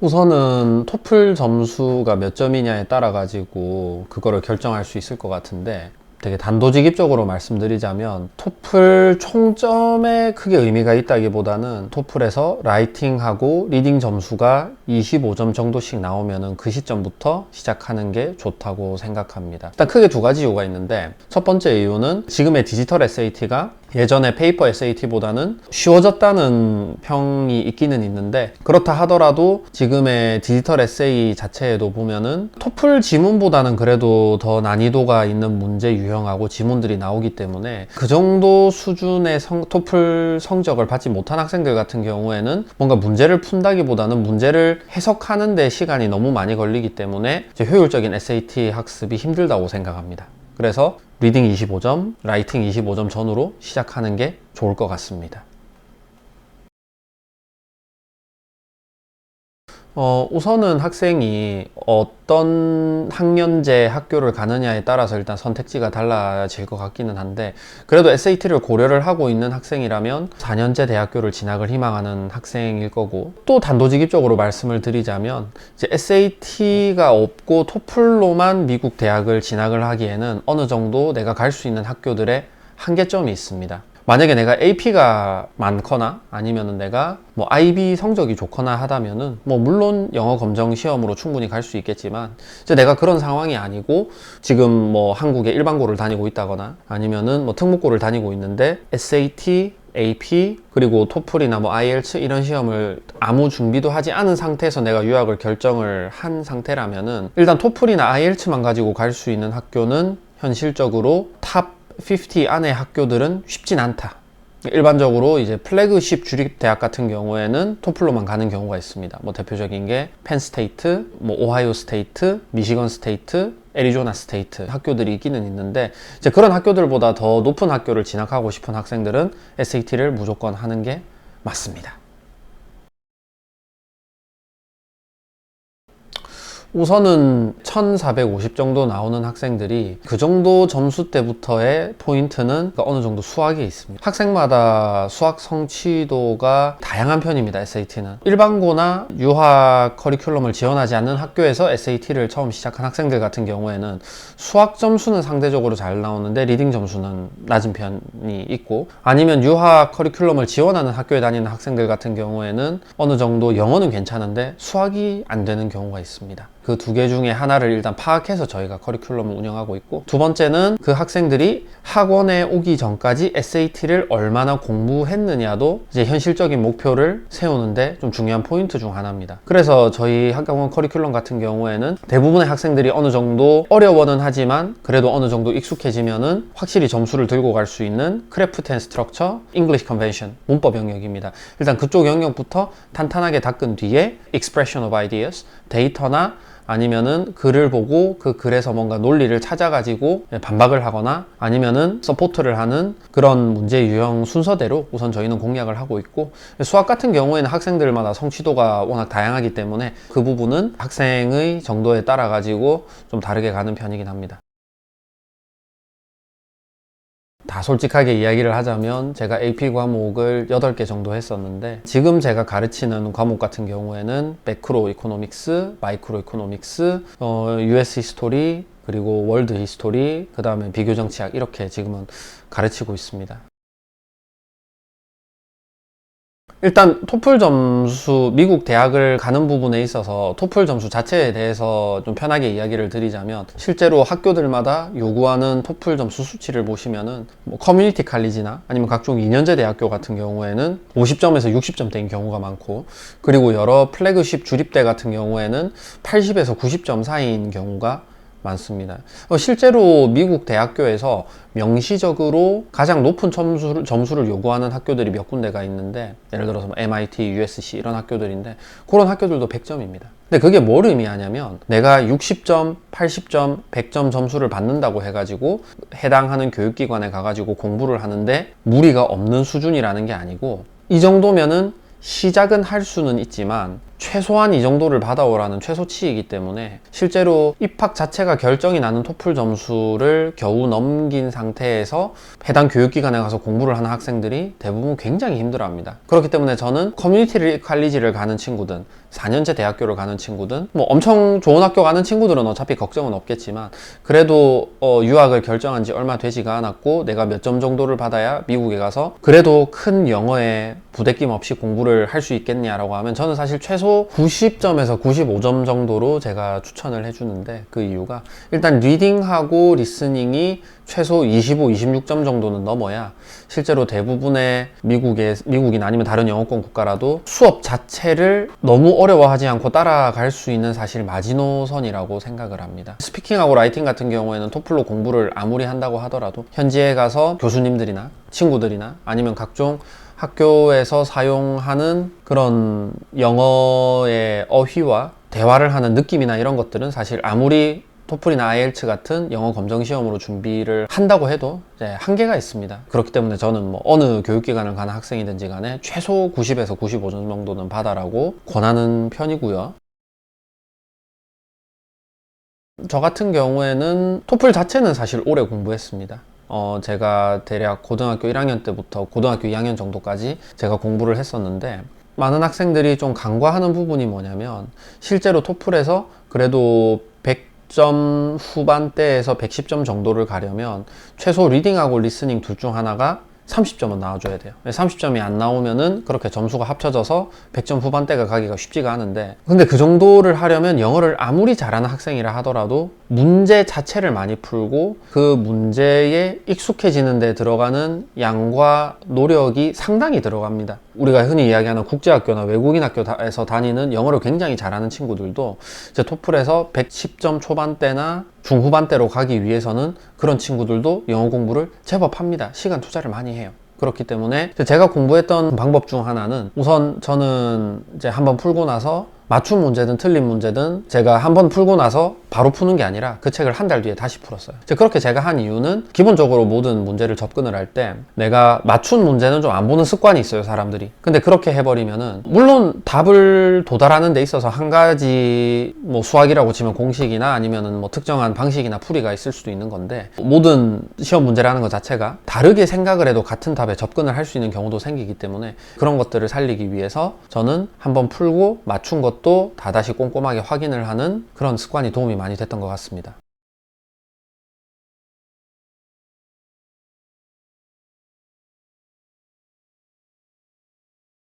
우선은 토플 점수가 몇 점이냐에 따라 가지고 그거를 결정할 수 있을 것 같은데 되게 단도직입적으로 말씀드리자면 토플 총점에 크게 의미가 있다기보다는 토플에서 라이팅하고 리딩 점수가 25점 정도씩 나오면은 그 시점부터 시작하는 게 좋다고 생각합니다. 일단 크게 두 가지 이유가 있는데 첫 번째 이유는 지금의 디지털 SAT가 예전에 페이퍼 SAT보다는 쉬워졌다는 평이 있기는 있는데 그렇다 하더라도 지금의 디지털 에세이 자체에도 보면은 토플 지문보다는 그래도 더 난이도가 있는 문제 유형하고 지문들이 나오기 때문에 그 정도 수준의 성- 토플 성적을 받지 못한 학생들 같은 경우에는 뭔가 문제를 푼다기보다는 문제를 해석하는 데 시간이 너무 많이 걸리기 때문에 효율적인 SAT 학습이 힘들다고 생각합니다. 그래서 리딩 25점, 라이팅 25점 전후로 시작하는 게 좋을 것 같습니다. 어, 우선은 학생이 어떤 학년제 학교를 가느냐에 따라서 일단 선택지가 달라질 것 같기는 한데, 그래도 SAT를 고려를 하고 있는 학생이라면 4년제 대학교를 진학을 희망하는 학생일 거고, 또 단도직입적으로 말씀을 드리자면, 이제 SAT가 없고 토플로만 미국 대학을 진학을 하기에는 어느 정도 내가 갈 수 있는 학교들의 한계점이 있습니다. 만약에 내가 AP가 많거나 아니면은 내가 뭐 IB 성적이 좋거나 하다면은 뭐 물론 영어 검정 시험으로 충분히 갈 수 있겠지만 이제 내가 그런 상황이 아니고 지금 뭐 한국의 일반고를 다니고 있다거나 아니면은 뭐 특목고를 다니고 있는데 SAT AP 그리고 토플이나 뭐 IELTS 이런 시험을 아무 준비도 하지 않은 상태에서 내가 유학을 결정을 한 상태라면은 일단 토플이나 IELTS만 가지고 갈 수 있는 학교는 현실적으로 탑 50 안의 학교들은 쉽진 않다. 일반적으로 이제 플래그십 주립 대학 같은 경우에는 토플로만 가는 경우가 있습니다. 뭐 대표적인 게 펜스테이트, 뭐 오하이오 스테이트, 미시건 스테이트, 애리조나 스테이트 학교들이 있기는 있는데 이제 그런 학교들보다 더 높은 학교를 진학하고 싶은 학생들은 SAT를 무조건 하는 게 맞습니다. 우선은 1450 정도 나오는 학생들이 그 정도 점수 때부터의 포인트는 어느 정도 수학에 있습니다. 학생마다 수학 성취도가 다양한 편입니다, SAT는. 일반고나 유학 커리큘럼을 지원하지 않는 학교에서 SAT를 처음 시작한 학생들 같은 경우에는 수학 점수는 상대적으로 잘 나오는데 리딩 점수는 낮은 편이 있고 아니면 유학 커리큘럼을 지원하는 학교에 다니는 학생들 같은 경우에는 어느 정도 영어는 괜찮은데 수학이 안 되는 경우가 있습니다. 그 두 개 중에 하나를 일단 파악해서 저희가 커리큘럼을 운영하고 있고 두 번째는 그 학생들이 학원에 오기 전까지 SAT를 얼마나 공부했느냐도 이제 현실적인 목표를 세우는데 좀 중요한 포인트 중 하나입니다. 그래서 저희 학원 커리큘럼 같은 경우에는 대부분의 학생들이 어느 정도 어려워는 하지만 그래도 어느 정도 익숙해지면은 확실히 점수를 들고 갈 수 있는 크래프트 앤 스트럭처, 잉글리시 컨벤션, 문법 영역입니다. 일단 그쪽 영역부터 탄탄하게 닦은 뒤에 expression of ideas, 데이터나 아니면은 글을 보고 그 글에서 뭔가 논리를 찾아가지고 반박을 하거나 아니면은 서포트를 하는 그런 문제 유형 순서대로 우선 저희는 공략을 하고 있고 수학 같은 경우에는 학생들마다 성취도가 워낙 다양하기 때문에 그 부분은 학생의 정도에 따라 가지고 좀 다르게 가는 편이긴 합니다. 다 솔직하게 이야기를 하자면 제가 AP 과목을 8개 정도 했었는데 지금 제가 가르치는 과목 같은 경우에는 매크로 이코노믹스, 마이크로 이코노믹스, 어, US 히스토리, 그리고 월드 히스토리, 그 다음에 비교 정치학 이렇게 지금은 가르치고 있습니다. 일단 토플 점수 미국 대학을 가는 부분에 있어서 토플 점수 자체에 대해서 좀 편하게 이야기를 드리자면 실제로 학교들마다 요구하는 토플 점수 수치를 보시면은 뭐 커뮤니티 칼리지나 아니면 각종 2년제 대학교 같은 경우에는 50점에서 60점대인 경우가 많고 그리고 여러 플래그십 주립대 같은 경우에는 80에서 90점 사이인 경우가 많습니다. 어, 실제로 미국 대학교에서 명시적으로 가장 높은 점수를, 점수를 요구하는 학교들이 몇 군데가 있는데 예를 들어서 뭐 MIT, USC 이런 학교들인데 그런 학교들도 100점입니다. 근데 그게 뭘 의미하냐면 내가 60점, 80점, 100점 점수를 받는다고 해가지고 해당하는 교육기관에 가가지고 공부를 하는데 무리가 없는 수준이라는 게 아니고 이 정도면은 시작은 할 수는 있지만 최소한 이 정도를 받아오라는 최소치이기 때문에 실제로 입학 자체가 결정이 나는 토플 점수를 겨우 넘긴 상태에서 해당 교육기관에 가서 공부를 하는 학생들이 대부분 굉장히 힘들어합니다. 그렇기 때문에 저는 커뮤니티 칼리지를 가는 친구든 4년제 대학교를 가는 친구든 뭐 엄청 좋은 학교 가는 친구들은 어차피 걱정은 없겠지만 그래도 어, 유학을 결정한 지 얼마 되지가 않았고 내가 몇 점 정도를 받아야 미국에 가서 그래도 큰 영어에 부대낌 없이 공부를 할 수 있겠냐라고 하면 저는 사실 최소 90점에서 95점 정도로 제가 추천을 해주는데 그 이유가 일단 리딩하고 리스닝이 최소 25, 26점 정도는 넘어야 실제로 대부분의 미국의 미국인 아니면 다른 영어권 국가라도 수업 자체를 너무 어려워하지 않고 따라갈 수 있는 사실 마지노선이라고 생각을 합니다. 스피킹하고 라이팅 같은 경우에는 토플로 공부를 아무리 한다고 하더라도 현지에 가서 교수님들이나 친구들이나 아니면 각종 학교에서 사용하는 그런 영어의 어휘와 대화를 하는 느낌이나 이런 것들은 사실 아무리 토플이나 IELTS 같은 영어 검정 시험으로 준비를 한다고 해도 한계가 있습니다. 그렇기 때문에 저는 뭐 어느 교육기관을 가는 학생이든지 간에 최소 90에서 95점 정도는 받아라고 권하는 편이고요. 저 같은 경우에는 토플 자체는 사실 오래 공부했습니다. 어, 제가 대략 고등학교 1학년 때부터 고등학교 2학년 정도까지 제가 공부를 했었는데 많은 학생들이 좀 간과하는 부분이 뭐냐면 실제로 토플에서 그래도 100점 후반대에서 110점 정도를 가려면 최소 리딩하고 리스닝 둘 중 하나가 30점은 나와줘야 돼요. 30점이 안 나오면은 그렇게 점수가 합쳐져서 100점 후반대가 가기가 쉽지가 않은데 근데 그 정도를 하려면 영어를 아무리 잘하는 학생이라 하더라도 문제 자체를 많이 풀고 그 문제에 익숙해지는 데 들어가는 양과 노력이 상당히 들어갑니다. 우리가 흔히 이야기하는 국제학교나 외국인 학교에서 다니는 영어를 굉장히 잘하는 친구들도 이제 토플에서 110점 초반대나 중후반대로 가기 위해서는 그런 친구들도 영어 공부를 제법 합니다. 시간 투자를 많이 해요. 그렇기 때문에 제가 공부했던 방법 중 하나는 우선 저는 이제 한번 풀고 나서 맞춤 문제든 틀린 문제든 제가 한 번 풀고 나서 바로 푸는 게 아니라 그 책을 한 달 뒤에 다시 풀었어요. 그렇게 제가 한 이유는 기본적으로 모든 문제를 접근을 할 때 내가 맞춘 문제는 좀 안 보는 습관이 있어요, 사람들이. 근데 그렇게 해버리면은 물론 답을 도달하는 데 있어서 한 가지 뭐 수학이라고 치면 공식이나 아니면은 뭐 특정한 방식이나 풀이가 있을 수도 있는 건데 모든 시험 문제라는 것 자체가 다르게 생각을 해도 같은 답에 접근을 할 수 있는 경우도 생기기 때문에 그런 것들을 살리기 위해서 저는 한번 풀고 맞춘 것 것도 다다시 꼼꼼하게 확인을 하는 그런 습관이 도움이 많이 됐던 것 같습니다.